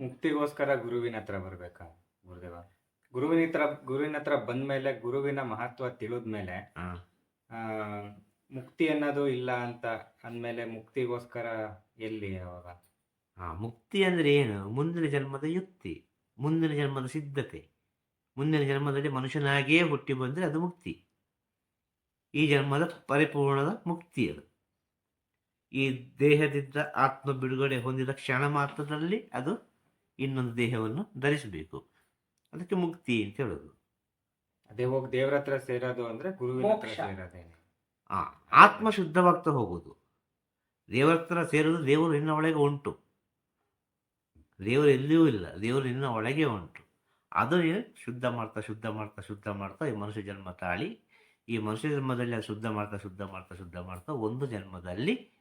ಮುಕ್ತಿಗೋಸ್ಕರ ಗುರುವಿನ ಹತ್ರ ಬರ್ಬೇಕಾ ಗುರುದೇವ? ಗುರುವಿನ ಹತ್ರ ಗುರುವಿನ ಹತ್ರ ಬಂದ್ಮೇಲೆ ಗುರುವಿನ ಮಹತ್ವ ತಿಳಿದ್ಮೇಲೆ ಮುಕ್ತಿ ಅನ್ನೋದು ಇಲ್ಲ ಅಂತ ಅಂದ್ಮೇಲೆ ಮುಕ್ತಿಗೋಸ್ಕರ ಎಲ್ಲಿ ಅವಾಗ? ಹಾ ಮುಕ್ತಿ ಅಂದ್ರೆ ಏನು? ಮುಂದಿನ ಜನ್ಮದ ಯುಕ್ತಿ ಮುಂದಿನ ಜನ್ಮದ ಸಿದ್ಧತೆ ಮುಂದಿನ ಜನ್ಮದಲ್ಲಿ ಮನುಷ್ಯನಾಗಿಯೇ ಹುಟ್ಟಿ ಬಂದರೆ ಅದು ಮುಕ್ತಿ. ಈ ಜನ್ಮದ ಪರಿಪೂರ್ಣದ ಮುಕ್ತಿ ಅದು. ಈ ದೇಹದಿಂದ ಆತ್ಮ ಬಿಡುಗಡೆ ಹೊಂದಿದ ಕ್ಷಣ ಮಾತ್ರದಲ್ಲಿ ಅದು ಇನ್ನೊಂದು ದೇಹವನ್ನು ಧರಿಸಬೇಕು. ಅದಕ್ಕೆ ಮುಕ್ತಿ ಅಂತ ಹೇಳೋದು. ಅದೇ ಹೋಗಿ ದೇವರ ಹತ್ರ ಸೇರೋದು ಅಂದ್ರೆ ಗುರುವಿನ ಹತ್ರ. ಸೇರೋದೇನೆ. ಆ ಆತ್ಮ ಶುದ್ಧವಾಗ್ತಾ ಹೋಗೋದು. ದೇವರ ಹತ್ರ ಸೇರೋದು ದೇವರು ನಿನ್ನ ಒಳಗೆ ಉಂಟು. ದೇವರು ಎಲ್ಲಿಯೂ ಇಲ್ಲ ದೇವರು ನಿನ್ನ ಒಳಗೆ ಉಂಟು. ಅದು ಶುದ್ಧ ಮಾಡ್ತಾ ಶುದ್ಧ ಮಾಡ್ತಾ ಶುದ್ಧ ಮಾಡ್ತಾ ಈ ಮನುಷ್ಯ ಜನ್ಮ ತಾಳಿ. ಈ ಮನುಷ್ಯ ಜನ್ಮದಲ್ಲಿ ಅದು ಶುದ್ಧ ಮಾಡ್ತಾ ಶುದ್ಧ ಮಾಡ್ತಾ ಶುದ್ಧ ಮಾಡ್ತಾ ಒಂದು ಜನ್ಮದಲ್ಲಿ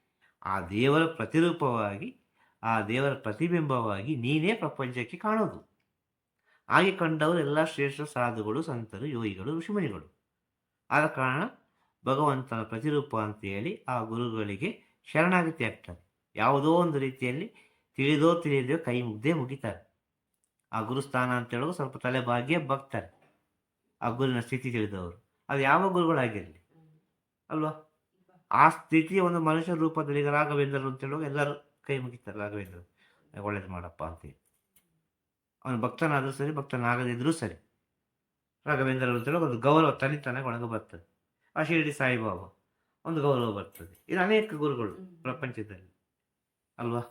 ಆ ದೇವರ ಪ್ರತಿರೂಪವಾಗಿ ಆ ದೇವರ ಪ್ರತಿಬಿಂಬವಾಗಿ ನೀನೇ ಪ್ರಪಂಚಕ್ಕೆ ಕಾಣೋದು. ಹಾಗೆ ಕಂಡವರು ಎಲ್ಲ ಶ್ರೇಷ್ಠ ಸಾಧುಗಳು, ಸಂತರು, ಯೋಗಿಗಳು, ಋಷಿಮುನಿಗಳು. ಆದ ಕಾರಣ ಭಗವಂತನ ಪ್ರತಿರೂಪ ಅಂತ ಹೇಳಿ ಆ ಗುರುಗಳಿಗೆ ಶರಣಾಗತಿ ಆಗ್ತಾರೆ ಯಾವುದೋ ಒಂದು ರೀತಿಯಲ್ಲಿ ತಿಳಿದೋ ತಿಳಿಯದೋ ಕೈ ಮುಗ್ದೇ ಮುಗಿತಾರೆ. ಆ ಗುರುಸ್ಥಾನ ಅಂತ ಹೇಳೋದು ಸ್ವಲ್ಪ ತಲೆಬಾಗಿಯೇ ಬಗ್ತಾರೆ. ಆ ಗುರುವಿನ ಸ್ಥಿತಿ ತಿಳಿದವರು. ಅದು ಯಾವ ಗುರುಗಳಾಗಿರಲಿ? ಅಲ್ವಾ? ಆ ಸ್ಥಿತಿ ಒಂದು ಮನುಷ್ಯ ರೂಪದಲ್ಲಿ ರಾಘವೇಂದ್ರರು ಅಂತ ಹೇಳುವಾಗ ಎಲ್ಲರೂ ಕೈ ಮುಗಿತಾರೆ ರಾಘವೇಂದ್ರ ಒಳ್ಳೇದು ಮಾಡಪ್ಪ ಅಂತೇಳಿ ಅವನು ಭಕ್ತನಾದರೂ ಸರಿ ಭಕ್ತನಾಗದಿದ್ದರೂ ಸರಿ. ರಾಘವೇಂದ್ರ ಅಂತೇಳಿ ಒಂದು ಗೌರವ ತನಿತನಾಗಿ ಒಳಗೆ ಬರ್ತದೆ. ಆ ಶಿರಡಿ ಸಾಯಿಬಾಬಾ ಒಂದು ಗೌರವ ಬರ್ತದೆ. ಇದು ಅನೇಕ ಗುರುಗಳು ಪ್ರಪಂಚದಲ್ಲಿ. ಅಲ್ವಾ?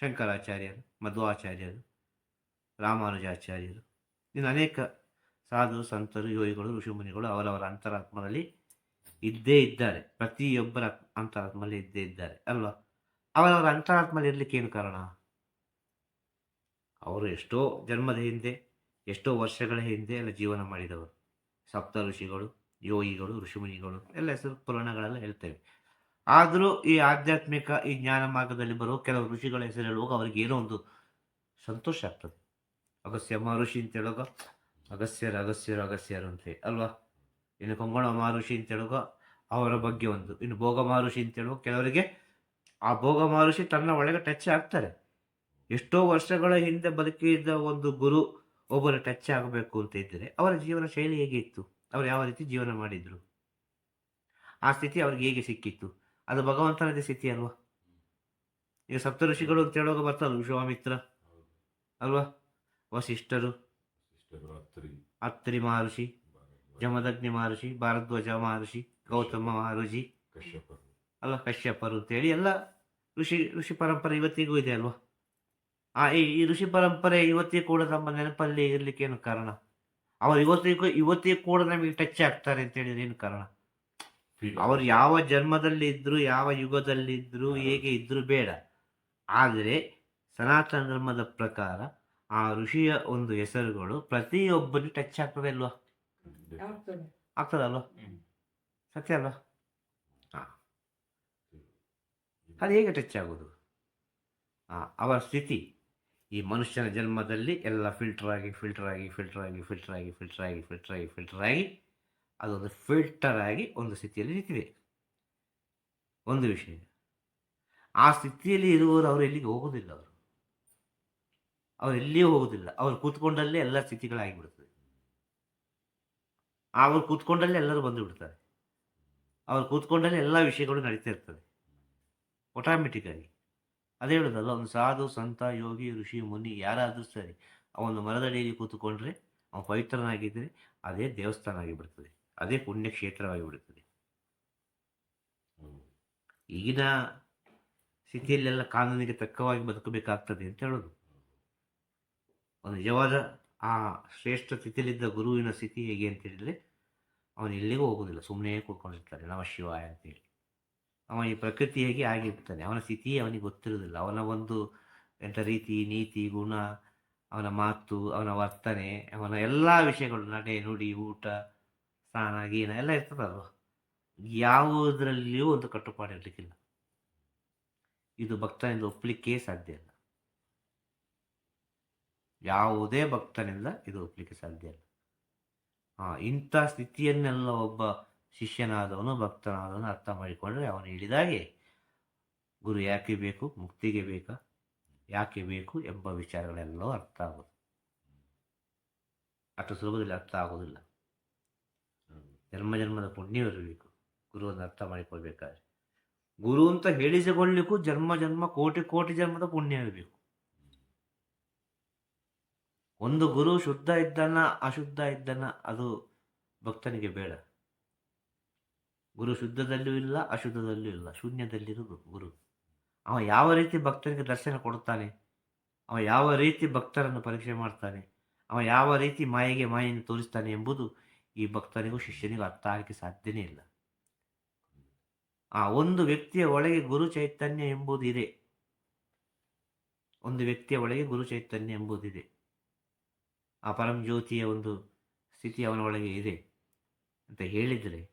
ಶಂಕರಾಚಾರ್ಯರು ಮಧ್ವಾಚಾರ್ಯರು ರಾಮಾನುಜಾಚಾರ್ಯರು. ಇನ್ನು ಅನೇಕ ಸಾಧು ಸಂತರು ಯೋಗಿಗಳು ಋಷಿಮುನಿಗಳು ಅವರವರ ಅಂತರಾತ್ಮದಲ್ಲಿ ಇದ್ದೇ ಇದ್ದಾರೆ. ಪ್ರತಿಯೊಬ್ಬರ ಅಂತರಾತ್ಮದಲ್ಲಿ ಇದ್ದೇ ಇದ್ದಾರೆ. ಅಲ್ವಾ? ಅವರವರ ಅಂತರಾತ್ಮದಲ್ಲಿ ಇರಲಿಕ್ಕೆ ಏನು ಕಾರಣ? ಅವರು ಎಷ್ಟೋ ಜನ್ಮದ ಹಿಂದೆ, ಎಷ್ಟೋ ವರ್ಷಗಳ ಹಿಂದೆ ಎಲ್ಲ ಜೀವನ ಮಾಡಿದವರು. ಸಪ್ತ ಋಷಿಗಳು, ಯೋಗಿಗಳು, ಋಷಿಮುನಿಗಳು, ಎಲ್ಲ ಹೆಸರು ಪುರಾಣಗಳೆಲ್ಲ ಹೇಳ್ತೇವೆ. ಆದರೂ ಈ ಆಧ್ಯಾತ್ಮಿಕ, ಈ ಜ್ಞಾನ ಮಾರ್ಗದಲ್ಲಿ ಬರೋ ಕೆಲವು ಋಷಿಗಳ ಹೆಸರು ಹೇಳುವಾಗ ಅವರಿಗೆ ಏನೋ ಒಂದು ಸಂತೋಷ ಆಗ್ತದೆ. ಅಗಸ್ಯ ಮಹರ್ಷಿ ಅಂತ ಹೇಳುವಾಗ ಅಗಸ್ಯರು ಅಗಸ್ಯರು ಅಗಸ್ಯರು ಅಂತೇಳಿ ಅಲ್ವಾ? ಇನ್ನು ಕೊಂಗೋಣ ಮಹರ್ಷಿ ಅಂತ ಹೇಳುವಾಗ ಅವರ ಬಗ್ಗೆ ಒಂದು, ಇನ್ನು ಭೋಗ ಮಹರ್ಷಿ ಅಂತ ಹೇಳುವಾಗ ಕೆಲವರಿಗೆ ಆ ಭೋಗ ಮಹರ್ಷಿ ತನ್ನ ಒಳಗೆ ಟಚ್ ಆಗ್ತಾರೆ. ಎಷ್ಟೋ ವರ್ಷಗಳ ಹಿಂದೆ ಬದುಕಿದ್ದ ಒಂದು ಗುರು ಒಬ್ಬರು ಟಚ್ ಆಗಬೇಕು ಅಂತ ಇದ್ದರೆ ಅವರ ಜೀವನ ಶೈಲಿ ಹೇಗೆ ಇತ್ತು? ಅವರು ಯಾವ ರೀತಿ ಜೀವನ ಮಾಡಿದ್ರು? ಆ ಸ್ಥಿತಿ ಅವ್ರಿಗೆ ಹೇಗೆ ಸಿಕ್ಕಿತ್ತು? ಅದು ಭಗವಂತನದೇ ಸ್ಥಿತಿ ಅಲ್ವಾ? ಈಗ ಸಪ್ತ ಋಷಿಗಳು ಅಂತ ಹೇಳುವಾಗ ಬರ್ತಾರೆ ವಿಶ್ವಾಮಿತ್ರ, ಅಲ್ವಾ? ವಸಿಷ್ಠರು, ಅತ್ರಿ ಮಹರ್ಷಿ, ಜಮದಗ್ನಿ ಮಹರ್ಷಿ, ಭಾರದ್ವಾಜ ಮಹರ್ಷಿ, ಗೌತಮ ಮಹರ್ಷಿ ಅಲ್ಲ ಕಶ್ಯಪರು ಅಂತೇಳಿ ಎಲ್ಲ ಋಷಿ ಋಷಿ ಪರಂಪರೆ ಇವತ್ತಿಗೂ ಇದೆ ಅಲ್ವಾ? ಆ ಈ ಋಷಿ ಪರಂಪರೆ ಇವತ್ತಿಗೂ ಕೂಡ ನಮ್ಮ ನೆನಪಲ್ಲಿ ಇರ್ಲಿಕ್ಕೆ ಏನು ಕಾರಣ? ಅವರು ಇವತ್ತಿಗೂ ಇವತ್ತಿಗೂ ಕೂಡ ನಮಗೆ ಟಚ್ ಆಗ್ತಾರೆ ಅಂತ ಹೇಳಿದ್ರೆ ಏನು ಕಾರಣ? ಅವರು ಯಾವ ಜನ್ಮದಲ್ಲಿ ಇದ್ರು ಯಾವ ಯುಗದಲ್ಲಿ ಇದ್ರು ಹೇಗೆ ಇದ್ರು ಬೇಡ. ಆದರೆ ಸನಾತನ ಧರ್ಮದ ಪ್ರಕಾರ ಆ ಋಷಿಯ ಒಂದು ಹೆಸರುಗಳು ಪ್ರತಿಯೊಬ್ಬರಿಗೂ ಟಚ್ ಆಗ್ತದೆ ಅಲ್ವಾ? ಆಗ್ತದಲ್ವಾ? ಸತ್ಯ ಅಲ್ವಾ ಹಾ ಅದು ಹೇಗೆ ಟಚ್ ಆಗೋದು? ಅವರ ಸ್ಥಿತಿ. ಈ ಮನುಷ್ಯನ ಜನ್ಮದಲ್ಲಿ ಎಲ್ಲ ಫಿಲ್ಟರ್ ಆಗಿ ಫಿಲ್ಟರ್ ಆಗಿ ಫಿಲ್ಟರ್ ಆಗಿ ಫಿಲ್ಟರ್ ಆಗಿ ಫಿಲ್ಟರ್ ಆಗಿ ಫಿಲ್ಟರ್ ಆಗಿ ಫಿಲ್ಟರ್ ಆಗಿ ಅದೊಂದು ಫಿಲ್ಟರ್ ಆಗಿ ಒಂದು ಸ್ಥಿತಿಯಲ್ಲಿ ನಿಂತಿದೆ. ಒಂದು ವಿಷಯ. ಆ ಸ್ಥಿತಿಯಲ್ಲಿ ಇರುವವರು ಅವರು ಎಲ್ಲಿಗೆ ಹೋಗೋದಿಲ್ಲ ಅವರು. ಅವರು ಎಲ್ಲಿಯೂ ಹೋಗೋದಿಲ್ಲ. ಅವ್ರು ಕೂತ್ಕೊಂಡಲ್ಲೇ ಎಲ್ಲ ಸ್ಥಿತಿಗಳಾಗಿಬಿಡ್ತದೆ. ಅವರು ಕೂತ್ಕೊಂಡಲ್ಲೇ ಎಲ್ಲರೂ ಬಂದು ಬಿಡ್ತಾರೆ ಅವ್ರು ಕೂತ್ಕೊಂಡಲ್ಲೇ ಎಲ್ಲ ವಿಷಯಗಳು ನಡೀತಾ ಇರ್ತದೆ. ಆಟೋಮೆಟಿಕ್ ಆಗಿ. ಅದೇ ಹೇಳೋದಲ್ಲ ಒಂದು ಸಾಧು, ಸಂತ, ಯೋಗಿ, ಋಷಿ, ಮುನಿ ಯಾರಾದರೂ ಸರಿ ಅವನು ಮರದಡಿಯಲ್ಲಿ ಕೂತುಕೊಂಡ್ರೆ ಅವನು ಪವಿತ್ರನಾಗಿದ್ದರೆ ಅದೇ ದೇವಸ್ಥಾನ ಆಗಿಬಿಡ್ತದೆ ಅದೇ ಪುಣ್ಯಕ್ಷೇತ್ರವಾಗಿ ಬಿಡುತ್ತದೆ ಈಗಿನ ಸ್ಥಿತಿಯಲ್ಲೆಲ್ಲ ಕಾನೂನಿಗೆ ತಕ್ಕವಾಗಿ ಬದುಕಬೇಕಾಗ್ತದೆ ಅಂತ ಹೇಳೋದು. ಒಂದು ನಿಜವಾದ ಆ ಶ್ರೇಷ್ಠ ಸ್ಥಿತಿಯಲ್ಲಿದ್ದ ಗುರುವಿನ ಸ್ಥಿತಿ ಹೇಗೆ ಅಂತ ಹೇಳಿದ್ರೆ, ಅವನು ಎಲ್ಲಿಗೂ ಹೋಗೋದಿಲ್ಲ. ಸುಮ್ಮನೆ ಕೂತ್ಕೊಂಡಿರ್ತಾರೆ, ನಮ ಶಿವಾಯ ಅಂತೇಳಿ ಅವನ ಈ ಪ್ರಕೃತಿಯಾಗಿ ಆಗಿರ್ತಾನೆ. ಅವನ ಸ್ಥಿತಿ ಅವನಿಗೆ ಗೊತ್ತಿರೋದಿಲ್ಲ ಅವನ ಒಂದು ಎಂಥ ರೀತಿ, ನೀತಿ, ಗುಣ, ಅವನ ಮಾತು, ಅವನ ವರ್ತನೆ, ಅವನ ಎಲ್ಲ ವಿಷಯಗಳು, ನಡೆ, ನುಡಿ, ಊಟ, ಸ್ನಾನ, ಗೀನ ಎಲ್ಲ ಇರ್ತದಲ್ವ ಯಾವುದರಲ್ಲಿಯೂ ಒಂದು ಕಟ್ಟುಪಾಡು ಇರಲಿಕ್ಕಿಲ್ಲ. ಇದು ಭಕ್ತನಿಂದ ಒಪ್ಪಲಿಕ್ಕೆ ಸಾಧ್ಯ ಇಲ್ಲ. ಯಾವುದೇ ಭಕ್ತನಿಂದ ಇದು ಒಪ್ಪಲಿಕ್ಕೆ ಸಾಧ್ಯ ಇಲ್ಲ. ಇಂಥ ಸ್ಥಿತಿಯನ್ನೆಲ್ಲ ಒಬ್ಬ ಶಿಷ್ಯನಾದವನು, ಭಕ್ತನಾದವನು ಅರ್ಥ ಮಾಡಿಕೊಂಡ್ರೆ ಅವನು ಹೇಳಿದಾಗೆ ಗುರು ಯಾಕೆ ಬೇಕು, ಮುಕ್ತಿಗೆ ಬೇಕಾ, ಯಾಕೆ ಬೇಕು ಎಂಬ ವಿಚಾರಗಳೆಲ್ಲವೂ ಅರ್ಥ ಆಗೋದು. ಅಷ್ಟು ಸುಲಭದಲ್ಲಿ ಅರ್ಥ ಆಗೋದಿಲ್ಲ. ಜನ್ಮ ಜನ್ಮದ ಪುಣ್ಯವಿರಬೇಕು ಗುರುವನ್ನು ಅರ್ಥ ಮಾಡಿಕೊಳ್ಬೇಕಾದ್ರೆ. ಗುರು ಅಂತ ಹೇಳಿಸಿಕೊಳ್ಳಿಕ್ಕೂ ಜನ್ಮ ಜನ್ಮ, ಕೋಟಿ ಕೋಟಿ ಜನ್ಮದ ಪುಣ್ಯ ಇರಬೇಕು ಒಂದು ಗುರು ಶುದ್ಧ ಇದ್ದನ, ಅಶುದ್ಧ ಇದ್ದನ, ಅದು ಭಕ್ತನಿಗೆ ಬೇಡ. ಗುರು ಶುದ್ಧದಲ್ಲೂ ಇಲ್ಲ, ಅಶುದ್ಧದಲ್ಲೂ ಇಲ್ಲ ಶೂನ್ಯದಲ್ಲಿರುವುದು ಗುರು. ಅವ ಯಾವ ರೀತಿ ಭಕ್ತನಿಗೆ ದರ್ಶನ ಕೊಡುತ್ತಾನೆ? ಅವ ಯಾವ ರೀತಿ ಭಕ್ತರನ್ನು ಪರೀಕ್ಷೆ ಮಾಡ್ತಾನೆ? ಅವ ಯಾವ ರೀತಿ ಮಾಯೆಗೆ ಮಾಯನ್ನು ತೋರಿಸ್ತಾನೆ ಎಂಬುದು ಈ ಭಕ್ತನಿಗೂ ಶಿಷ್ಯನಿಗೂ ಅರ್ಥ ಆಗಲಿಕ್ಕೆ ಸಾಧ್ಯನೇ ಇಲ್ಲ. ಆ ಒಂದು ವ್ಯಕ್ತಿಯ ಒಳಗೆ ಗುರು ಚೈತನ್ಯ ಎಂಬುದಿದೆ ಒಂದು ವ್ಯಕ್ತಿಯ ಒಳಗೆ ಗುರು ಚೈತನ್ಯ ಎಂಬುದಿದೆ ಆ ಪರಂ ಜ್ಯೋತಿಯ ಒಂದು ಸ್ಥಿತಿ ಅವನ ಒಳಗೆ ಇದೆ. ಅಂತ ಹೇಳಿದರೆ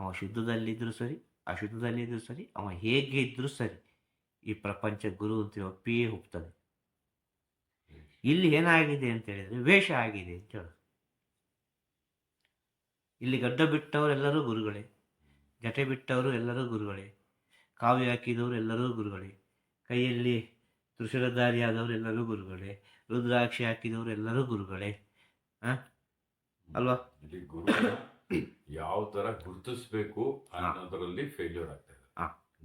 ಅವ ಶುದ್ಧದಲ್ಲಿದ್ದರೂ ಸರಿ ಅಶುದ್ಧದಲ್ಲಿದ್ದರೂ ಸರಿ, ಅವ ಹೇಗೆ ಇದ್ದರೂ ಸರಿ ಈ ಪ್ರಪಂಚ ಗುರು ಅಂತ ಒಪ್ಪಿಯೇ ಹೋಗ್ತದೆ ಇಲ್ಲಿ ಏನಾಗಿದೆ ಅಂತ ಹೇಳಿದ್ರೆ ವೇಷ ಆಗಿದೆ ಅಂತ ಹೇಳೋದು ಇಲ್ಲಿ ಗಡ್ಡ ಬಿಟ್ಟವರೆಲ್ಲರೂ ಗುರುಗಳೇ, ಜಟೆ ಬಿಟ್ಟವರು ಎಲ್ಲರೂ ಗುರುಗಳೇ, ಕಾವ್ಯ ಹಾಕಿದವರು ಎಲ್ಲರೂ ಗುರುಗಳೇ, ಕೈಯಲ್ಲಿ ತ್ರಿಶೂಲಧಾರಿಯಾದವರು ಎಲ್ಲರೂ ಗುರುಗಳೇ, ರುದ್ರಾಕ್ಷಿ ಹಾಕಿದವರು ಎಲ್ಲರೂ ಗುರುಗಳೇ ಹಾಂ ಅಲ್ವಾ? ಯಾವ ತರ ಗುರುತಿಸಬೇಕು ಅನ್ನೋದರಲ್ಲಿ ಫೇಲ್ಯೂರ್ ಆಗ್ತಾ ಇದೆ.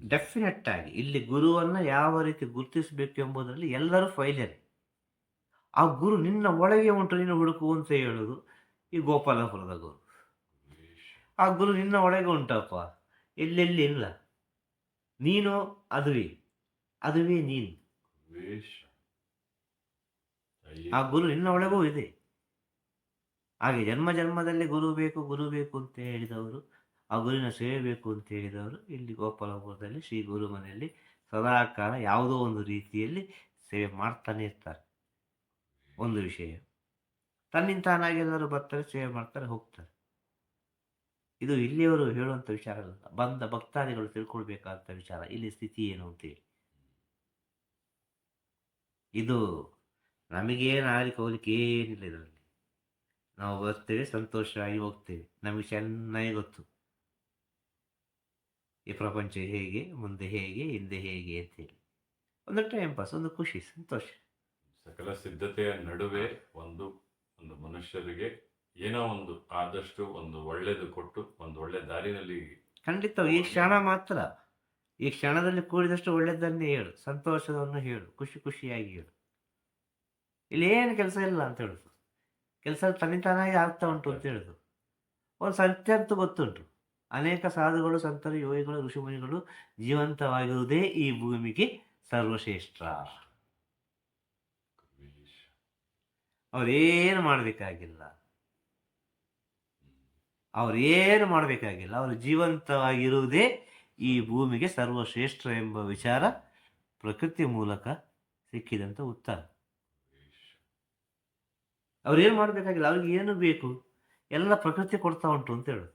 ಡೆಫಿನೆಟ್ ಆಗಿ ಇಲ್ಲಿ ಗುರುವನ್ನ ಯಾವ ರೀತಿ ಗುರುತಿಸಬೇಕು ಎಂಬುದರಲ್ಲಿ ಎಲ್ಲರೂ ಫೈಲ್ಯರ್ ಆ ಗುರು ನಿನ್ನ ಒಳಗೆ ಉಂಟು ನೀನು ಹುಡುಕು ಅಂತ ಹೇಳೋದು ಈ ಗೋಪಾಲಪುರದ ಗುರು. ಆ ಗುರು ನಿನ್ನ ಒಳಗೆ ಉಂಟಪ್ಪ. ಎಲ್ಲೆಲ್ಲಿ ಇಲ್ಲ? ನೀನು ಅದುವಿ. ಅದುವೇ ನೀನು. ಆ ಗುರು ನಿನ್ನ ಒಳಗೂ ಇದೆ. ಹಾಗೆ ಜನ್ಮ ಜನ್ಮದಲ್ಲಿ ಗುರು ಬೇಕು ಗುರು ಬೇಕು ಅಂತ ಹೇಳಿದವರು ಆ ಗುರುವಿನ ಸೇವೆ ಬೇಕು ಅಂತ ಹೇಳಿದವರು, ಇಲ್ಲಿ ಗೋಪಾಲಪುರದಲ್ಲಿ ಶ್ರೀ ಗುರು ಮನೆಯಲ್ಲಿ ಸದಾಕಾಲ ಯಾವುದೋ ಒಂದು ರೀತಿಯಲ್ಲಿ ಸೇವೆ ಮಾಡ್ತಾನೆ ಇರ್ತಾರೆ. ಒಂದು ವಿಷಯ. ತನ್ನಿಂತಾನಾಗಿ ಎಲ್ಲರೂ ಬರ್ತಾರೆ, ಸೇವೆ ಮಾಡ್ತಾರೆ, ಹೋಗ್ತಾರೆ. ಇದು ಇಲ್ಲಿಯವರು ಹೇಳುವಂಥ ವಿಚಾರ ಬಂದ ಭಕ್ತಾದಿಗಳು ತಿಳ್ಕೊಳ್ಬೇಕಾದಂಥ ವಿಚಾರ. ಇಲ್ಲಿ ಸ್ಥಿತಿ ಏನು ಅಂತೇಳಿ ಇದು ನಮಗೇನು ಆಗ್ಲಿಕ್ಕೆ ಹೋಗ್ಲಿಕ್ಕೆ ಏನಿಲ್ಲ ಇದರಲ್ಲಿ. ನಾವು ಬರ್ತೇವೆ ಸಂತೋಷವಾಗಿ ಹೋಗ್ತೇವೆ ನಮಗೆ ಚೆನ್ನಾಗಿ ಗೊತ್ತು ಈ ಪ್ರಪಂಚ ಹೇಗೆ ಮುಂದೆ ಹೇಗೆ ಹಿಂದೆ ಹೇಗೆ ಅಂತೇಳಿ ಒಂದು ಟೈಮ್ ಪಾಸ್ ಒಂದು ಖುಷಿ ಸಂತೋಷ ಸಕಲ ಸಿದ್ಧತೆಯ ನಡುವೆ ಒಂದು ಒಂದು ಮನುಷ್ಯರಿಗೆ ಏನೋ ಒಂದು ಆದಷ್ಟು ಒಂದು ಒಳ್ಳೇದು ಕೊಟ್ಟು ಒಂದು ಒಳ್ಳೆ ದಾರಿನಲ್ಲಿ ಖಂಡಿತ ಈ ಕ್ಷಣ ಮಾತ್ರ. ಈ ಕ್ಷಣದಲ್ಲಿ ಕೂಡಿದಷ್ಟು ಒಳ್ಳೆಯದನ್ನೇ ಹೇಳು. ಸಂತೋಷವನ್ನು ಹೇಳು. ಖುಷಿ ಖುಷಿಯಾಗಿ ಹೇಳು. ಇಲ್ಲಿ ಏನು ಕೆಲಸ ಇಲ್ಲ ಅಂತ ಹೇಳುದು ಕೆಲಸ ತನಿತಾನಾಗಿ ಆಗ್ತಾ ಉಂಟು ಅಂತ ಹೇಳುದು ಸತ್ಯ ಅಂತೂ ಗೊತ್ತುಂಟು ಅನೇಕ ಸಾಧುಗಳು, ಸಂತರು, ಯೋಗಿಗಳು, ಋಷಿಮುನಿಗಳು ಜೀವಂತವಾಗಿರುವುದೇ ಈ ಭೂಮಿಗೆ ಸರ್ವಶ್ರೇಷ್ಠ. ಅವರೇನು ಮಾಡಬೇಕಾಗಿಲ್ಲ ಅವರೇನು ಮಾಡಬೇಕಾಗಿಲ್ಲ ಅವರು ಜೀವಂತವಾಗಿರುವುದೇ ಈ ಭೂಮಿಗೆ ಸರ್ವಶ್ರೇಷ್ಠ ಎಂಬ ವಿಚಾರ ಪ್ರಕೃತಿ ಮೂಲಕ ಸಿಕ್ಕಿದಂಥ ಉತ್ತರ. ಅವ್ರೇನು ಮಾಡಬೇಕಾಗಿಲ್ಲ ಅವ್ರಿಗೆ ಏನು ಬೇಕು? ಎಲ್ಲ ಪ್ರಕೃತಿ ಕೊಡ್ತಾ ಉಂಟು ಅಂತ ಹೇಳು.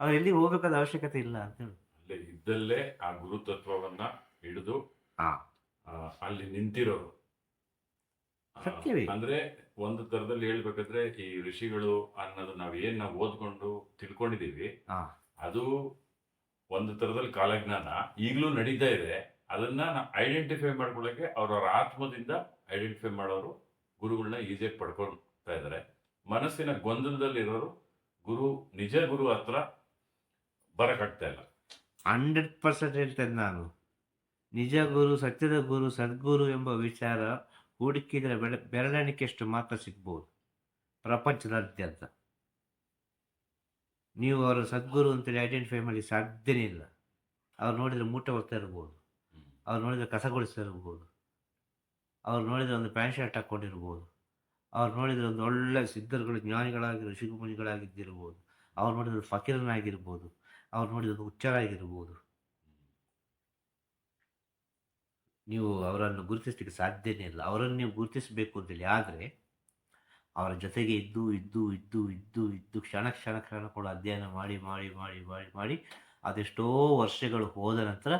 ಅವ್ರು ಎಲ್ಲಿ ಹೋಗಬೇಕಾದ ಅವಶ್ಯಕತೆ ಇಲ್ಲ ಅಂತ ಹೇಳು. ಅಲ್ಲೇ ಇದ್ದಲ್ಲೇ ಆ ಗುರುತತ್ವವನ್ನ ಹಿಡಿದು ಅಲ್ಲಿ ನಿಂತಿರೋರು. ಸತ್ಯವೇ. ಅಂದ್ರೆ ಒಂದು ತರದಲ್ಲಿ ಹೇಳ್ಬೇಕಾದ್ರೆ ಈ ಋಷಿಗಳು ಅನ್ನೋದು ನಾವ್ ಏನ್ ನಾವು ಓದ್ಕೊಂಡು ತಿಳ್ಕೊಂಡಿದೀವಿ. ಅದು ಒಂದು ತರದಲ್ಲಿ ಕಾಲಜ್ಞಾನ. ಈಗಲೂ ನಡೀತಾ ಇದೆ. ಅದನ್ನ ಐಡೆಂಟಿಫೈ ಮಾಡ್ಕೊಳಕ್ಕೆ ಅವ್ರವ್ರ ಆತ್ಮದಿಂದ ಐಡೆಂಟಿಫೈ ಮಾಡೋರು ಗುರುಗಳನ್ನ ಈಸಿಯಾಗಿ ಪಡ್ಕೊಳ್ತಾ ಇದ್ದಾರೆ. ಮನಸ್ಸಿನ ಗೊಂದಲದಲ್ಲಿರೋರು ಗುರು ನಿಜ ಗುರು ಹತ್ರ ಬರಕಾಗ್ತಾ ಇಲ್ಲ. ಹಂಡ್ರೆಡ್ ಪರ್ಸೆಂಟ್ ಹೇಳ್ತೇನೆ ನಾನು. ನಿಜ ಗುರು ಸತ್ಯದ ಗುರು ಸದ್ಗುರು ಎಂಬ ವಿಚಾರ ಹುಡುಕಿದರೆ ಬೆಳ ಬೆರಳೆಣಿಕೆಯಷ್ಟು ಮಾತ್ರ ಸಿಗ್ಬೋದು. ಪ್ರಪಂಚದಾದ್ಯಂತ. ನೀವು ಅವರ ಸದ್ಗುರು ಅಂತೇಳಿ ಐಡೆಂಟಿಫೈ ಮಾಡಿ ಸಾಧ್ಯನೇ ಇಲ್ಲ. ಅವ್ರು ನೋಡಿದರೆ ಮೂಟೆ ಹೊರ್ತಾ ಇರ್ಬೋದು. ಅವ್ರು ನೋಡಿದರೆ ಕಸಗೊಳಿಸ್ತಾ ಇರ್ಬೋದು. ಅವ್ರು ನೋಡಿದರೆ ಒಂದು ಪ್ಯಾಂಟ್ ಶರ್ಟ್ ಹಾಕ್ಕೊಂಡಿರ್ಬೋದು ಅವ್ರು ನೋಡಿದರೆ ಒಂದು ಒಳ್ಳೆ ಸಿದ್ಧರುಗಳು, ಜ್ಞಾನಿಗಳಾಗಿ, ಋಷಿಮುನಿಗಳಾಗಿದ್ದಿರ್ಬೋದು. ಅವ್ರು ನೋಡಿದ್ರೆ ಫಕೀರನಾಗಿರ್ಬೋದು. ಅವ್ರು ನೋಡಿದ್ರೆ ಹುಚ್ಚರಾಗಿರ್ಬೋದು. ನೀವು ಅವರನ್ನು ಗುರುತಿಸಲಿಕ್ಕೆ ಸಾಧ್ಯನೇ ಇಲ್ಲ. ಅವರನ್ನು ನೀವು ಗುರುತಿಸಬೇಕು ಅಂತೇಳಿ ಆದರೆ ಅವರ ಜೊತೆಗೆ ಇದ್ದು ಇದ್ದು ಇದ್ದು ಇದ್ದು ಇದ್ದು ಕ್ಷಣ ಕ್ಷಣ ಕ್ಷಣ ಕೂಡ ಅಧ್ಯಯನ ಮಾಡಿ ಮಾಡಿ ಮಾಡಿ ಮಾಡಿ ಮಾಡಿ ಅದೆಷ್ಟೋ ವರ್ಷಗಳು ಹೋದ ನಂತರ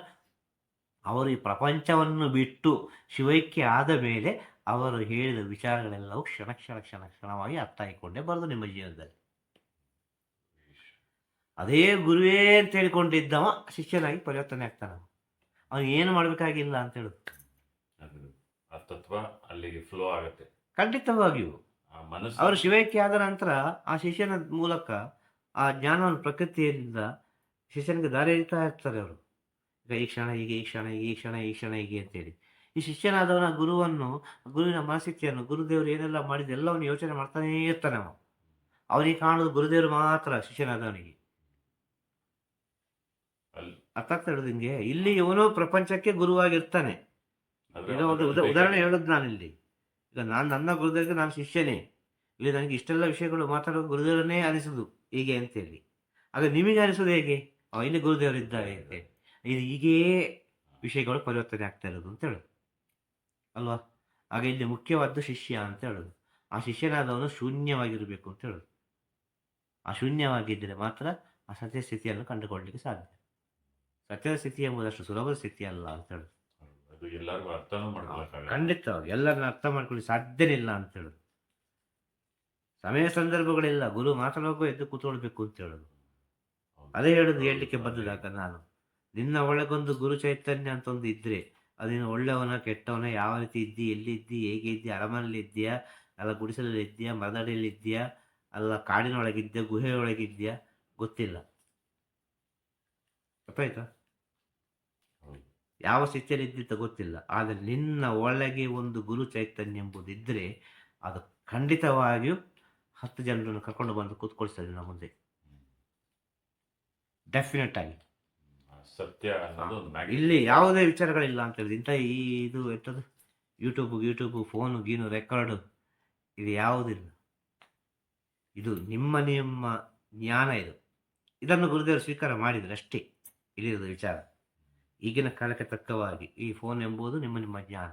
ಅವರು ಈ ಪ್ರಪಂಚವನ್ನು ಬಿಟ್ಟು ಶಿವೈಕ್ಯ ಆದ ಮೇಲೆ ಅವರು ಹೇಳಿದ ವಿಚಾರಗಳೆಲ್ಲವೂ ಕ್ಷಣ ಕ್ಷಣ ಕ್ಷಣ ಕ್ಷಣವಾಗಿ ಅರ್ಥ ಆಗಿಕೊಂಡೇ ಬರೋದು ನಿಮ್ಮ ಜೀವನದಲ್ಲಿ. ಅದೇ ಗುರುವೇ ಅಂತ ಹೇಳಿಕೊಂಡಿದ್ದವ ಶಿಷ್ಯನಾಗಿ ಪರಿವರ್ತನೆ ಆಗ್ತಾನೆ ಅವನು. ಏನು ಮಾಡಬೇಕಾಗಿಲ್ಲ ಅಂತ ಹೇಳುದು ತತ್ವ ಅಲ್ಲಿಗೆ ಫ್ಲೋ ಆಗುತ್ತೆ. ಖಂಡಿತವಾಗಿಯೂ. ಅವರು ಶಿವೈಕ್ಯ ಆದ ನಂತರ ಆ ಶಿಷ್ಯನ ಮೂಲಕ ಆ ಜ್ಞಾನವನ್ನು ಪ್ರಕೃತಿಯಿಂದ ಶಿಷ್ಯನಿಗೆ ದಾರಿ ಎರಿತಾ ಇರ್ತಾರೆ ಅವರು. ಈಗ ಈ ಕ್ಷಣ ಹೀಗೆ ಈ ಕ್ಷಣ ಈ ಕ್ಷಣ ಈ ಕ್ಷಣ ಹೀಗೆ ಅಂತೇಳಿ. ಈ ಶಿಷ್ಯನಾದವನ ಗುರುವನ್ನು ಗುರುವಿನ ಮನಸ್ಥಿತಿಯನ್ನು ಗುರುದೇವರು ಏನೆಲ್ಲ ಮಾಡಿದ ಎಲ್ಲವನ್ನು ಯೋಚನೆ ಮಾಡ್ತಾನೇ ಇರ್ತಾನೆ ಅವನು. ಅವನಿಗೆ ಕಾಣೋದು ಗುರುದೇವರು ಮಾತ್ರ ಶಿಷ್ಯನಾದವನಿಗೆ. ಅರ್ಥ ಆಗ್ತಾ ಹಿಂಗೆ ಇಲ್ಲಿ ಇವನು ಪ್ರಪಂಚಕ್ಕೆ ಗುರುವಾಗಿರ್ತಾನೆ. ಈಗ ಒಂದು ಉದ- ಉದಾಹರಣೆ ಹೇಳೋದು ನಾನಿಲ್ಲಿ. ಈಗ ನಾನು ನನ್ನ ಗುರುದೇವರಿಗೆ ನಾನು ಶಿಷ್ಯನೇ. ಇಲ್ಲಿ ನನಗೆ ಇಷ್ಟೆಲ್ಲ ವಿಷಯಗಳು ಮಾತಾಡೋ ಗುರುದೇವರನ್ನೇ ಅನಿಸುದು ಹೀಗೆ ಅಂತೇಳಿ. ಆಗ ನಿಮಗೆ ಅನಿಸೋದು ಹೇಗೆ? ಅವ ಇಲ್ಲಿ ಗುರುದೇವರು ಇದ್ದಾರೆ ಅಂತೇಳಿ ಇದು ಹೀಗೇ ವಿಷಯಗಳು ಪರಿವರ್ತನೆ ಆಗ್ತಾ ಇರೋದು ಅಂತ ಹೇಳೋದು. ಅಲ್ವಾ? ಆಗ ಇಲ್ಲಿ ಮುಖ್ಯವಾದ್ದು ಶಿಷ್ಯ ಅಂತ ಹೇಳೋದು. ಆ ಶಿಷ್ಯನಾದವನು ಶೂನ್ಯವಾಗಿರಬೇಕು ಅಂತ ಹೇಳೋದು. ಆ ಶೂನ್ಯವಾಗಿದ್ದರೆ ಮಾತ್ರ ಆ ಸತ್ಯ ಸ್ಥಿತಿಯನ್ನು ಕಂಡುಕೊಳ್ಳಲಿಕ್ಕೆ ಸಾಧ್ಯ. ಸತ್ಯದ ಸ್ಥಿತಿ ಎಂಬುದಷ್ಟು ಸುಲಭದ ಸ್ಥಿತಿ ಅಲ್ಲ ಅಂತ ಹೇಳೋದು. ಖಂಡಿತ ಎಲ್ಲರಿಗೂ ಮಾಡ್ಕೊಳಕ್ಕಾಗಲ್ಲ. ಖಂಡಿತವಾಗಿ ಎಲ್ಲರನ್ನ ಅರ್ಥ ಮಾಡ್ಕೊಳ್ಳಿ ಸಾಧ್ಯನಿಲ್ಲ ಅಂತ ಹೇಳೋದು. ಸಮಯ ಸಂದರ್ಭಗಳಿಲ್ಲ ಗುರು ಮಾತಾಡುವಾಗ ಎದ್ದು ಕೂತ್ಕೊಳ್ಬೇಕು ಅಂತ ಹೇಳೋದು. ಅದೇ ಹೇಳೋದು ಹೇಳಲಿಕ್ಕೆ ಬಂದದಾಗ ನಾನು. ನಿನ್ನ ಒಳಗೊಂದು ಗುರು ಚೈತನ್ಯ ಅಂತ ಒಂದು ಇದ್ರೆ ಅದಿನ ಒಳ್ಳೆಯವನ ಕೆಟ್ಟವನ ಯಾವ ರೀತಿ ಇದ್ದಿ ಎಲ್ಲಿದ್ದಿ ಹೇಗೆ ಇದ್ದಿ ಅರಮನೆಯಲ್ಲಿ ಅಲ್ಲ ಗುಡಿಸಲಲ್ಲಿ ಇದೆಯಾ ಮರದಡಿಯಲ್ಲಿ ಇದೆಯಾ ಅಲ್ಲ ಕಾಡಿನೊಳಗಿದ್ಯಾ ಗುಹೆಯೊಳಗಿದ್ಯಾ ಗೊತ್ತಿಲ್ಲ. ಗೊತ್ತಾಯ್ತಾ. ಯಾವ ಸ್ಥಿತಿಯಲ್ಲಿ ಇದ್ದಿತ್ತ ಗೊತ್ತಿಲ್ಲ. ಆದರೆ ನಿನ್ನ ಒಳಗೆ ಒಂದು ಗುರು ಚೈತನ್ಯ ಎಂಬುದಿದ್ದರೆ ಅದು ಖಂಡಿತವಾಗಿಯೂ ಹತ್ತು ಜನರನ್ನು ಕರ್ಕೊಂಡು ಬಂದು ಕೂತ್ಕೊಳ್ತದೆ ನಮ್ಮ ಮುಂದೆ. ಡೆಫಿನೆಟ್ ಆಗಿ. ಸತ್ಯ ಅನ್ನೋದು ಒಂದು ಮ್ಯಾಗಿ ಇಲ್ಲಿ ಯಾವುದೇ ವಿಚಾರಗಳಿಲ್ಲ ಅಂತ ಹೇಳಿದ್ರೆ ಇಂಥ ಈ ಇದು ಎಂಥದ್ದು? ಯೂಟ್ಯೂಬ್ ಯೂಟ್ಯೂಬ್ ಫೋನು ಗೀನು ರೆಕಾರ್ಡು ಇದು ಯಾವುದಿಲ್ಲ. ಇದು ನಿಮ್ಮ ನಿಮ್ಮ ಜ್ಞಾನ ಇದು. ಇದನ್ನು ಗುರುದೇವರು ಸ್ವೀಕಾರ ಮಾಡಿದರೆ ಅಷ್ಟೇ. ಇಲ್ಲಿರೋದು ವಿಚಾರ. ಈಗಿನ ಕಾಲಕ್ಕೆ ತಕ್ಕವಾಗಿ ಈ ಫೋನ್ ಎಂಬುದು ನಿಮ್ಮ ನಿಮ್ಮ ಜ್ಞಾನ.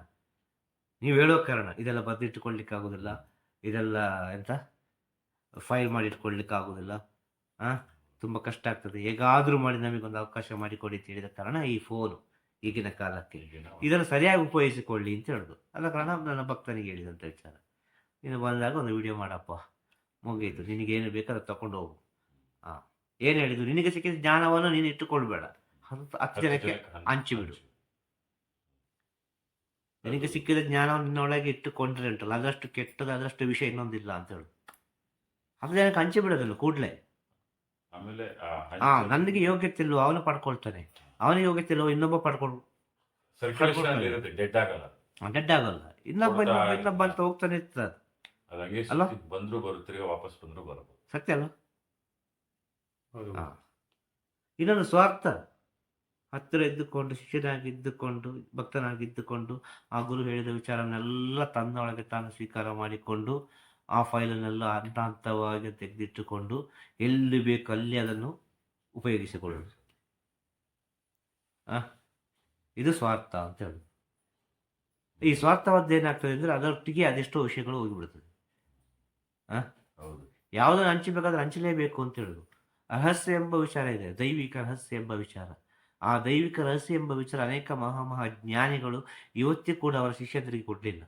ನೀವು ಹೇಳೋ ಕಾರಣ ಇದೆಲ್ಲ ಬರೆದಿಟ್ಟುಕೊಳ್ಳಿಕ್ಕಾಗೋದಿಲ್ಲ. ಇದೆಲ್ಲ ಎಂತ? ಫೈಲ್ ಮಾಡಿ ಇಟ್ಕೊಳ್ಳಿಕ್ಕಾಗೋದಿಲ್ಲ ಹಾಂ ತುಂಬ ಕಷ್ಟ ಆಗ್ತದೆ. ಹೇಗಾದರೂ ಮಾಡಿ ನಮಗೊಂದು ಅವಕಾಶ ಮಾಡಿಕೊಡಿ ಅಂತ ಹೇಳಿದ ಕಾರಣ ಈ ಫೋನು ಈಗಿನ ಕಾಲಕ್ಕೆ ಇದನ್ನು ಸರಿಯಾಗಿ ಉಪಯೋಗಿಸಿಕೊಳ್ಳಿ ಅಂತ ಹೇಳೋದು. ಅದ ಕಾರಣ ನನ್ನ ಭಕ್ತನಿಗೆ ಹೇಳಿದಂಥ ವಿಚಾರ. ನೀನು ಬಂದಾಗ ಒಂದು ವಿಡಿಯೋ ಮಾಡಪ್ಪ. ಮುಗೀತು ನಿನಗೇನು ಬೇಕಾದ್ರೆ ತಗೊಂಡು ಹೋಗು. ಹಾಂ ಏನು ಹೇಳಿದ್ರು? ನಿನಗೆ ಸಿಕ್ಕಿದ ಜ್ಞಾನವನ್ನು ನೀನು ಇಟ್ಟುಕೊಳ್ಬೇಡ. ಹತ್ತು ಹತ್ತು ಜನಕ್ಕೆ ಹಂಚಿಬಿಡು. ನಿನಗೆ ಸಿಕ್ಕಿದ ಜ್ಞಾನವನ್ನು ನಿನ್ನೊಳಗೆ ಇಟ್ಟುಕೊಂಡ್ರೆ ಉಂಟಲ್ಲ ಅದಷ್ಟು ಕೆಟ್ಟದ್ದು ಅದಷ್ಟು ವಿಷಯ ಇನ್ನೊಂದಿಲ್ಲ ಅಂತ ಹೇಳು. ಹತ್ತು ಜನಕ್ಕೆ ಹಂಚಿಬಿಡೋದಲ್ಲ ಕೂಡಲೇ. ಆಮೇಲೆ ಆ ಹಾ ನನಗೆ ಯೋಗ್ಯತೆ ಇಲ್ಲ ಅವನು ಪಡ್ಕೊಳ್ತಾನೆ. ಅವನಿಗೆ ಯೋಗ್ಯತೆ ಇಲ್ಲ ಇನ್ನೊಬ್ಬ ಪಡ್ಕೊಂಡು ಸರ್ಕ್ಯುಲೇಷನ್ ಅಲ್ಲಿ ಇರುತ್ತೆ ಡೆಡ್ ಆಗಲ್ಲ. ಡೆಡ್ ಆಗಲ್ಲ. ಇನ್ನೊಬ್ಬ ಇನ್ನೊಬ್ಬ ಇನ್ನೊಬ್ಬ ಅಂತ ಹೋಗ್ತಾನೆ ಇರ್ತದೆ? ಸುತ್ತಿ ಬಂದ್ರು ಬರು ತಿರ್ಗಾ ವಾಪಸ್ ಬಂದ್ರು ಬರಬಹುದು. ಸತ್ಯ ಅಲ್ಲ? ಹೌದು. ಹಾ. ಇನ್ನೊಂದು ಸ್ವಾರ್ಥ. ಹತ್ತಿರ ಇದ್ದುಕೊಂಡು ಶಿಷ್ಯನಾಗಿದ್ದುಕೊಂಡು ಭಕ್ತನಾಗಿದ್ದುಕೊಂಡು ಆ ಗುರು ಹೇಳಿದ ವಿಚಾರವನ್ನೆಲ್ಲ ತನ್ನೊಳಗೆ ತಾನು ಸ್ವೀಕಾರ ಮಾಡಿಕೊಂಡು ಆ ಫೈಲನ್ನೆಲ್ಲ ಹಂತ ಹಂತವಾಗಿ ತೆಗೆದಿಟ್ಟುಕೊಂಡು ಎಲ್ಲಿ ಬೇಕು ಅಲ್ಲಿ ಅದನ್ನು ಉಪಯೋಗಿಸಿಕೊಳ್ಳೋದು. ಇದು ಸ್ವಾರ್ಥ ಅಂತ ಹೇಳಿ ಈ ಸ್ವಾರ್ಥವಾದ ಏನಾಗ್ತದೆ ಅಂದರೆ ಅದರೊಟ್ಟಿಗೆ ಅದೆಷ್ಟೋ ವಿಷಯಗಳು ಹೋಗಿಬಿಡ್ತದೆ. ಹೌದು. ಯಾವುದನ್ನು ಹಂಚಬೇಕಾದ್ರೆ ಹಂಚಲೇಬೇಕು ಅಂತ ಹೇಳೋದು. ರಹಸ್ಯ ಎಂಬ ವಿಚಾರ ಇದೆ ದೈವಿಕ ರಹಸ್ಯ ಎಂಬ ವಿಚಾರ. ಆ ದೈವಿಕ ರಹಸ್ಯ ಎಂಬ ವಿಚಾರ ಅನೇಕ ಮಹಾ ಮಹಾ ಜ್ಞಾನಿಗಳು ಇವತ್ತೇ ಕೂಡ ಅವರ ಶಿಷ್ಯಂದರಿಗೆ ಕೊಡಲಿಲ್ಲ.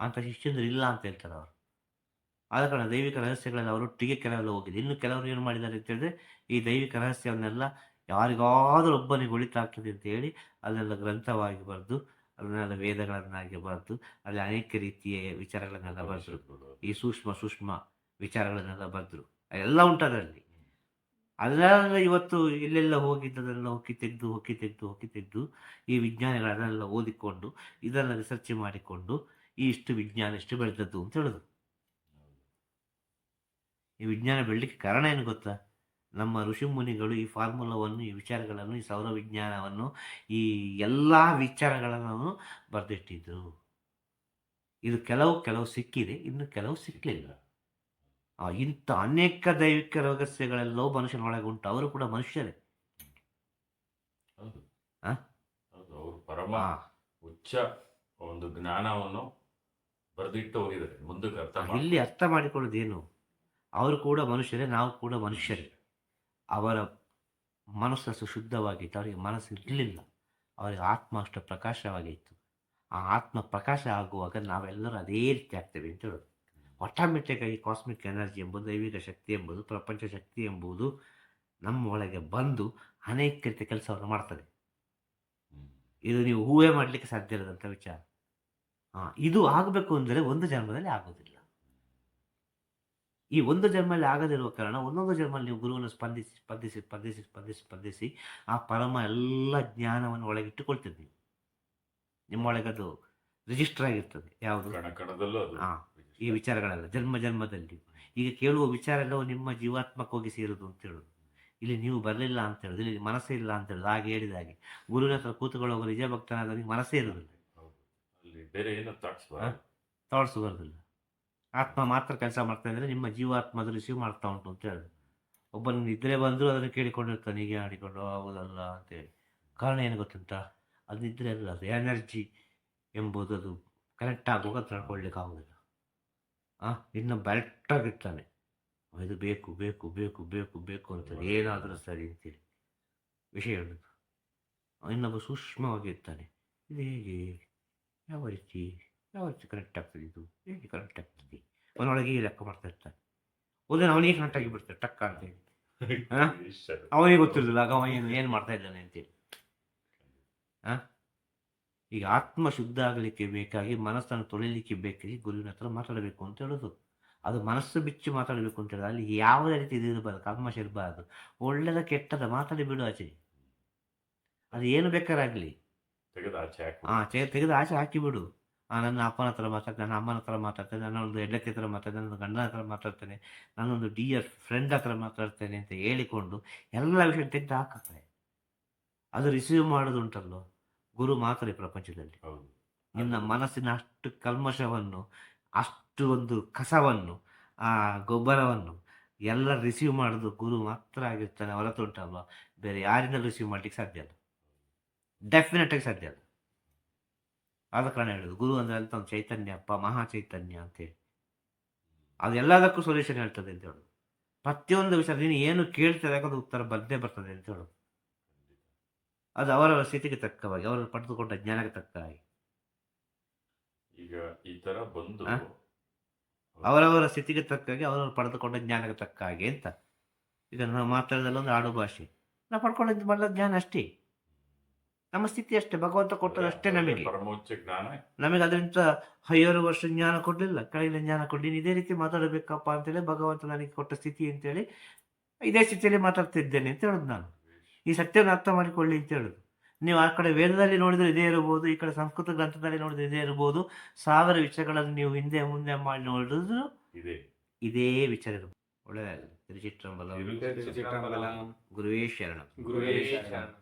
ಅಂತ ಶಿಷ್ಯಂದರು ಇಲ್ಲ ಅಂತ ಹೇಳ್ತಾರೆ ಅವರು. ಆದ ಕಾರಣ ದೈವಿಕ ರಹಸ್ಯಗಳಲ್ಲಿ ಅವರೊಟ್ಟಿಗೆ ಕೆಲವೆಲ್ಲ ಹೋಗಿದೆ ಇನ್ನು ಕೆಲವರು ಏನು ಮಾಡಿದ್ದಾರೆ ಅಂತ ಹೇಳಿದ್ರೆ ಈ ದೈವಿಕ ರಹಸ್ಯವನ್ನೆಲ್ಲ ಯಾರಿಗಾದರೂ ಒಬ್ಬನಿಗೆ ಒಳಿತಾಗ್ತದೆ ಅಂತ ಹೇಳಿ ಅದನ್ನೆಲ್ಲ ಗ್ರಂಥವಾಗಿ ಬರೆದು ಅದನ್ನೆಲ್ಲ ವೇದಗಳನ್ನಾಗಿ ಬರೆದು ಅಲ್ಲಿ ಅನೇಕ ರೀತಿಯ ವಿಚಾರಗಳನ್ನೆಲ್ಲ ಬರೆದ್ರು. ಈ ಸೂಕ್ಷ್ಮ ಸೂಕ್ಷ್ಮ ವಿಚಾರಗಳನ್ನೆಲ್ಲ ಬರೆದ್ರು. ಎಲ್ಲ ಉಂಟು ಅದರಲ್ಲಿ. ಅದನ್ನೆಲ್ಲ ಇವತ್ತು ಎಲ್ಲೆಲ್ಲ ಹೋಗಿದ್ದದೆಲ್ಲ ಹೊಕ್ಕಿ ತೆಗೆದು ಹೊಕ್ಕಿ ತೆಗೆದು ಹೊಕ್ಕಿ ತೆಗೆದು ಈ ವಿಜ್ಞಾನಿಗಳನ್ನೆಲ್ಲ ಓದಿಕೊಂಡು ಇದನ್ನು ರಿಸರ್ಚ್ ಮಾಡಿಕೊಂಡು ಈ ಇಷ್ಟು ವಿಜ್ಞಾನ ಇಷ್ಟು ಬೆಳೆದದ್ದು ಅಂತ ಹೇಳೋದು. ಈ ವಿಜ್ಞಾನ ಬೆಳಲಿಕ್ಕೆ ಕಾರಣ ಏನು ಗೊತ್ತಾ? ನಮ್ಮ ಋಷಿ ಮುನಿಗಳು ಈ ಫಾರ್ಮುಲಾವನ್ನು ಈ ವಿಚಾರಗಳನ್ನು ಈ ಸೌರ ವಿಜ್ಞಾನವನ್ನು ಈ ಎಲ್ಲ ವಿಚಾರಗಳನ್ನು ಬರೆದಿಟ್ಟಿದ್ದರು ಇದು ಕೆಲವು ಕೆಲವು ಸಿಕ್ಕಿದೆ ಇನ್ನು ಕೆಲವು ಸಿಕ್ಕಲಿಲ್ಲ ಇಂಥ ಅನೇಕ ದೈವಿಕ ರಹಸ್ಯಗಳೆಲ್ಲವೂ ಮನುಷ್ಯನೊಳಗೆ ಉಂಟು ಅವರು ಕೂಡ ಮನುಷ್ಯರೇ. ಪರಮ ಉಚ್ಚ ಒಂದು ಜ್ಞಾನವನ್ನು ಬರೆದಿಟ್ಟು ಹೋಗಿದ್ದಾರೆ ಮುಂದಕ್ಕೆ ಅರ್ಥ ಇಲ್ಲಿ ಅರ್ಥ ಮಾಡಿಕೊಳ್ಳೋದೇನು? ಅವರು ಕೂಡ ಮನುಷ್ಯರೇ, ನಾವು ಕೂಡ ಮನುಷ್ಯರೇ. ಅವರ ಮನಸ್ಸು ಅಷ್ಟು ಶುದ್ಧವಾಗಿತ್ತು, ಅವರಿಗೆ ಮನಸ್ಸು ಇರಲಿಲ್ಲ. ಅವರಿಗೆ ಆತ್ಮ ಅಷ್ಟು ಪ್ರಕಾಶವಾಗಿತ್ತು. ಆ ಆತ್ಮ ಪ್ರಕಾಶ ಆಗುವಾಗ ನಾವೆಲ್ಲರೂ ಅದೇ ರೀತಿ ಆಗ್ತೇವೆ ಅಂತ ಹೇಳೋದು. ಆಟೋಮೆಟಿಕ್ ಆಗಿ ಕಾಸ್ಮಿಕ್ ಎನರ್ಜಿ ಎಂಬುದು, ದೈವಿಕ ಶಕ್ತಿ ಎಂಬುದು, ಪ್ರಪಂಚ ಶಕ್ತಿ ಎಂಬುದು ನಮ್ಮ ಒಳಗೆ ಬಂದು ಅನೇಕ ರೀತಿಯ ಕೆಲಸವನ್ನು ಮಾಡ್ತದೆ. ಇದು ನೀವು ಊಹೆ ಮಾಡಲಿಕ್ಕೆ ಸಾಧ್ಯ ಇರದಂಥ ವಿಚಾರ. ಇದು ಆಗಬೇಕು ಅಂದರೆ ಒಂದು ಜನ್ಮದಲ್ಲಿ ಆಗೋದಿಲ್ಲ. ಈ ಒಂದು ಜನ್ಮಲ್ಲಿ ಆಗದಿರುವ ಕಾರಣ ಒಂದೊಂದು ಜನ್ಮಲ್ಲಿ ನೀವು ಗುರುವನ್ನು ಸ್ಪಂದಿಸಿ ಸ್ಪಂದಿಸಿ ಸ್ಪಂದಿಸಿ ಸ್ಪಂದಿಸಿ ಸ್ಪಂದಿಸಿ ಆ ಪರಮ ಎಲ್ಲ ಜ್ಞಾನವನ್ನು ಒಳಗಿಟ್ಟುಕೊಳ್ತಿದ್ದೀವಿ ನಿಮ್ಮೊಳಗೆ ಅದು ರಿಜಿಸ್ಟರ್ ಆಗಿರ್ತದೆ. ಯಾವುದು? ಹಾಂ ಈ ವಿಚಾರಗಳೆಲ್ಲ ಜನ್ಮ ಜನ್ಮದಲ್ಲಿ. ಈಗ ಕೇಳುವ ವಿಚಾರಗಳು ನಿಮ್ಮ ಜೀವಾತ್ಮಕ್ಕೆ ಹೋಗಿ ಸೇರುದು ಅಂತ ಹೇಳೋದು. ಇಲ್ಲಿ ನೀವು ಬರಲಿಲ್ಲ ಅಂತ ಹೇಳೋದು ಇಲ್ಲಿ ಮನಸ್ಸೇ ಇಲ್ಲ ಅಂತ ಹೇಳೋದು. ಹಾಗೆ ಹೇಳಿದ ಹಾಗೆ. ಗುರುವಿನ ಹತ್ರ ಕೂತುಕೊಳ್ಳುವಾಗ ನಿಜ ಭಕ್ತನಾದವನಿಗೆ ಮನಸ್ಸೇ ಇರೋದಿಲ್ಲ ಬೇರೆ ಏನೋ ಥಾಟ್ಸ್? ಥಾಟ್ಸ್ ಬರೋದಿಲ್ಲ ಆತ್ಮ ಮಾತ್ರ ಕೆಲಸ ಮಾಡ್ತಾ ಇದ್ರೆ ನಿಮ್ಮ ಜೀವಾತ್ಮ ಅದು ರಿಸೀವ್ ಮಾಡ್ತಾ ಉಂಟು ಅಂತ ಹೇಳಿದ್ರು ಒಬ್ಬನ ನಿದ್ರೆ ಬಂದರೂ ಅದನ್ನು ಕೇಳಿಕೊಂಡಿರ್ತಾನೆ, ಹೀಗೆ ಆಡಿಕೊಂಡು ಹೌದಲ್ಲ ಅಂತೇಳಿ ಕಾರಣ ಏನು ಗೊತ್ತುಂಟ? ಅದು ನಿದ್ರೆ ಅಲ್ಲ, ಅದು ಎನರ್ಜಿ ಎಂಬುದು, ಅದು ಕನೆಕ್ಟ್ ಆಗುವಾಗ ತಡ್ಕೊಳ್ಳಿಕ್ಕೆ ನಡ್ಕೊಳ್ಲಿಕ್ಕೆ ಆಗೋದಿಲ್ಲ. ಆ ಇನ್ನೊಬ್ಬ ಅಲ್ಟಾಗಿರ್ತಾನೆ ಇದು ಬೇಕು ಬೇಕು ಬೇಕು ಬೇಕು ಬೇಕು ಅಂತ ಏನಾದರೂ ಸರಿ ಅಂತೇಳಿ ವಿಷಯ ಹೇಳೋದು. ಇನ್ನೊಬ್ಬ ಸೂಕ್ಷ್ಮವಾಗಿರ್ತಾನೆ ಇದು ಹೇಗೆ? ಯಾವ ರೀತಿ? ಯಾವ ರೀತಿ ಕನೆಕ್ಟ್ ಆಗ್ತದೆ ಇದು? ಹೇಗೆ ಕನೆಕ್ಟ್ ಆಗ್ತದೆ? ಅವನೊಳಗೆ ಲೆಕ್ಕ ಮಾಡ್ತಾ ಇರ್ತಾನೆ. ಒಂದಿನ ಅವನಿಗೆ ಕನೆಕ್ಟ್ ಆಗಿ ಟಕ್ ಹಾ? ಅವನಿಗೆ ಗೊತ್ತಿರಲಿಲ್ಲ ಆಗ ಅವ ಏನು ಏನು ಮಾಡ್ತಾ ಇದ್ದಾನೆ ಅಂತೇಳಿ. ಹಾಂ? ಈಗ ಆತ್ಮ ಶುದ್ಧ ಆಗಲಿಕ್ಕೆ ಬೇಕಾಗಿ ಮನಸ್ಸನ್ನು ತೊಳಿಲಿಕ್ಕೆ ಬೇಕಾಗಿ ಗುರುವಿನ ಹತ್ರ ಮಾತಾಡಬೇಕು ಅಂತ ಹೇಳೋದು. ಅದು ಮನಸ್ಸು ಬಿಚ್ಚಿ ಮಾತಾಡಬೇಕು ಅಂತ ಹೇಳಿದ್ರೆ ಅಲ್ಲಿ ಯಾವುದೇ ರೀತಿ ಇದು ಇರಬಾರ್ದು? ಕಲ್ಮಶ ಇರಬಾರ್ದು ಒಳ್ಳೆದ ಕೆಟ್ಟದ ಮಾತಾಡಿ ಬಿಡು ಆಚೆ. ಅದು ಏನು ಬೇಕಾರಾಗಲಿ ತೆಗೆದು ಆಚೆ ಹಾಕಿ. ಆ ತೆಗೆದು ಆಚೆ ಹಾಕಿಬಿಡು. ನನ್ನ ಅಪ್ಪನ ಹತ್ರ ಮಾತಾಡ್ತೇನೆ ನನ್ನ ಅಮ್ಮನ ಹತ್ರ ಮಾತಾಡ್ತೇನೆ ನನ್ನ ಒಂದು ಹೆಂಡತಿ ಹತ್ರ ಮಾತಾಡ್ತೇನೆ ನನ್ನ ಗಂಡನ ಹತ್ರ ಮಾತಾಡ್ತೇನೆ ನನ್ನೊಂದು ಡಿಯರ್ ಫ್ರೆಂಡ್ ಹತ್ರ ಮಾತಾಡ್ತೇನೆ ಅಂತ ಹೇಳಿಕೊಂಡು ಎಲ್ಲ ವಿಷಯ ತೆಗೆದು ಹಾಕ್ತಾರೆ ಅದು ರಿಸೀವ್ ಮಾಡೋದುಂಟಲ್ಲೋ? ಗುರು ಮಾತ್ರ ಈ ಪ್ರಪಂಚದಲ್ಲಿ. ನಿನ್ನ ಮನಸ್ಸಿನ ಅಷ್ಟು ಕಲ್ಮಶವನ್ನು ಅಷ್ಟು ಒಂದು ಕಸವನ್ನು ಆ ಗೊಬ್ಬರವನ್ನು ಎಲ್ಲ ರಿಸೀವ್ ಮಾಡೋದು ಗುರು ಮಾತ್ರ ಆಗಿರ್ತಾನೆ ಹೊರತು ಉಂಟಲ್ವ ಬೇರೆ ಯಾರಿಂದ ರಿಸೀವ್ ಮಾಡ್ಲಿಕ್ಕೆ ಸಾಧ್ಯ ಅಲ್ಲ ಡೆಫಿನೆಟ್ ಆಗಿ ಸಾಧ್ಯ ಇಲ್ಲ. ಆದ ಕಾರಣ ಹೇಳೋದು. ಗುರು ಅಂದರೆ ಅಂತ ಒಂದು ಚೈತನ್ಯಪ್ಪ ಮಹಾ ಚೈತನ್ಯ ಅಂತೇಳಿ ಅದು ಎಲ್ಲದಕ್ಕೂ ಸೊಲ್ಯೂಷನ್ ಹೇಳ್ತದೆ ಅಂತ ಹೇಳೋದು. ಪ್ರತಿಯೊಂದು ವಿಷಯ ನೀನು ಏನು ಕೇಳ್ತದೆ ಯಾಕಂದ್ರೆ ಉತ್ತರ ಬಂದೇ ಬರ್ತದೆ ಅಂತ ಹೇಳೋದು. ಅದು ಅವರವರ ಸ್ಥಿತಿಗೆ ತಕ್ಕವಾಗಿ ಅವರು ಪಡೆದುಕೊಂಡ ಜ್ಞಾನಕ್ಕೆ ತಕ್ಕ ಹಾಗೆ. ಈಗ ಈ ತರ ಬಂದು? ಅವರವರ ಸ್ಥಿತಿಗೆ ತಕ್ಕಾಗೆ ಅವರವರು ಪಡೆದುಕೊಂಡ ಜ್ಞಾನಕ್ಕೆ ತಕ್ಕ ಹಾಗೆ ಅಂತ. ಈಗ ನಾವು ಮಾತಾಡೋದಲ್ಲ ಒಂದು ಆಡು ಭಾಷೆ ನಾವು ಪಡ್ಕೊಂಡಿದ್ದು ಬಂದ ಜ್ಞಾನ ಅಷ್ಟೇ. ನಮ್ಮ ಸ್ಥಿತಿ ಅಷ್ಟೇ ಭಗವಂತ ಕೊಟ್ಟದಷ್ಟೇ ನಮಗೆ. ಪರಮೋಚ್ಚ ಜ್ಞಾನ. ನಮಗೆ ಅದರಿಂದ ಹೈಯರು ವರ್ಷ ಜ್ಞಾನ ಕೊಡಲಿಲ್ಲ ಕೆಳಗಿನ ಜ್ಞಾನ ಕೊಡ್ಲಿಲ್ಲ ಇದೇ ರೀತಿ ಮಾತಾಡಬೇಕಪ್ಪ ಅಂತೇಳಿ ಭಗವಂತ ನನಗೆ ಕೊಟ್ಟ ಸ್ಥಿತಿ ಅಂತೇಳಿ ಇದೇ ಸ್ಥಿತಿಯಲ್ಲಿ ಮಾತಾಡ್ತಿದ್ದೇನೆ ಅಂತ ಹೇಳೋದು ನಾನು. ಈ ಸತ್ಯವನ್ನು ಅರ್ಥ ಮಾಡಿಕೊಳ್ಳಿ ಅಂತ ಹೇಳೋದು. ನೀವು ಆ ಕಡೆ ವೇದದಲ್ಲಿ ನೋಡಿದ್ರೆ ಇದೇ ಇರಬಹುದು ಈ ಕಡೆ ಸಂಸ್ಕೃತ ಗ್ರಂಥದಲ್ಲಿ ನೋಡಿದ್ರೆ ಇದೇ ಇರಬಹುದು. ಸಾವಿರ ವಿಷಯಗಳನ್ನು ನೀವು ಹಿಂದೆ ಮುಂದೆ ಮಾಡಿ ನೋಡಿದ್ರು ಇದೆ. ಇದೇ ವಿಚಾರ ಇರಬಹುದು ಒಳ್ಳೆಯದಾಗಲಿ ತಿರುಚಿಟ್ರಂಬಲ. ಗುರುವೇ ಶರಣ. ಗುರುವೇ ಶರಣಂ.